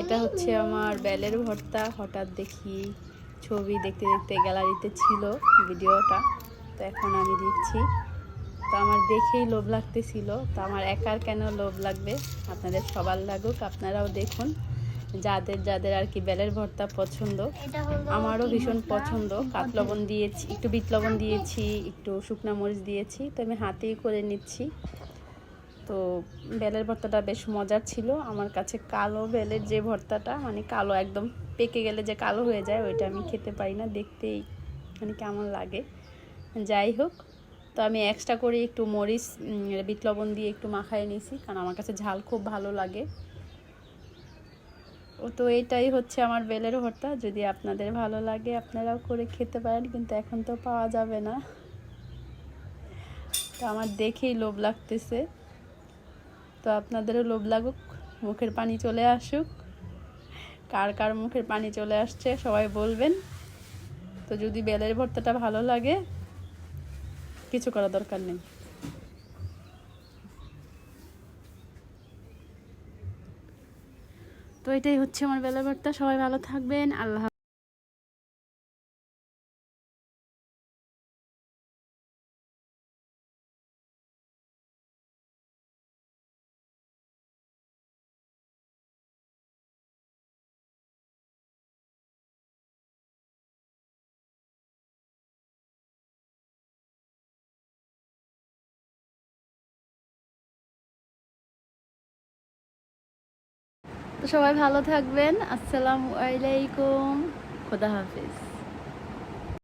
এটা হচ্ছে আমার বেলের ভর্তা। হঠাৎ দেখি ছবি দেখতে দেখতে গ্যালারিতে ছিল ভিডিওটা। তো এখন আমি দিচ্ছি। তো আমার দেখেই লোভ লাগতেছিল। তো আমার একার কেন লোভ লাগবে? আপনাদের সবার লাগুক আপনারাও দেখুন। যাদের যাদের আর কি বেলের ভর্তা পছন্দ আমারও ভীষণ পছন্দ। কাঠ লবণ দিয়েছি একটু বিট লবণ দিয়েছি একটু শুকনা মরিচ দিয়েছি। তো আমি হাতেই করে নিচ্ছি। তো বেলের ভর্তাটা বেশ মজার ছিল। আমার কাছে কালো বেলের যে ভর্তাটা মানে কালো একদম পেকে গেলে যে কালো হয়ে যায়, ওইটা আমি খেতে পারি না দেখতেই মানে কেমন লাগে। যাই হোক, তো আমি এক্সট্রা করে একটু মরিচ বিট লবণ দিয়ে একটু মাখায় নিয়েছি, কারণ আমার কাছে ঝাল খুব ভালো লাগে। ও তো এটাই হচ্ছে আমার বেলের ভর্তা, যদি আপনাদের ভালো লাগে আপনারাও করে খেতে পারেন, কিন্তু এখন তো পাওয়া যাবে না। তো আমার দেখেই লোভ লাগতেছে। তো আপনাদেরও লোভ লাগুক, মুখের পানি চলে আসুক। কার কার মুখের পানি চলে আসছে, সবাই বলবেন। তো যদি বেলের ভর্তাটা ভালো লাগে, কিছু করা দরকার নেই। তো এটাই হচ্ছে আমার বেলের ভর্তা। সবাই ভালো থাকবেন। আল্লাহ তো সবাই ভালো থাকবেন। আসসালামু আলাইকুম। খোদা হাফিজ।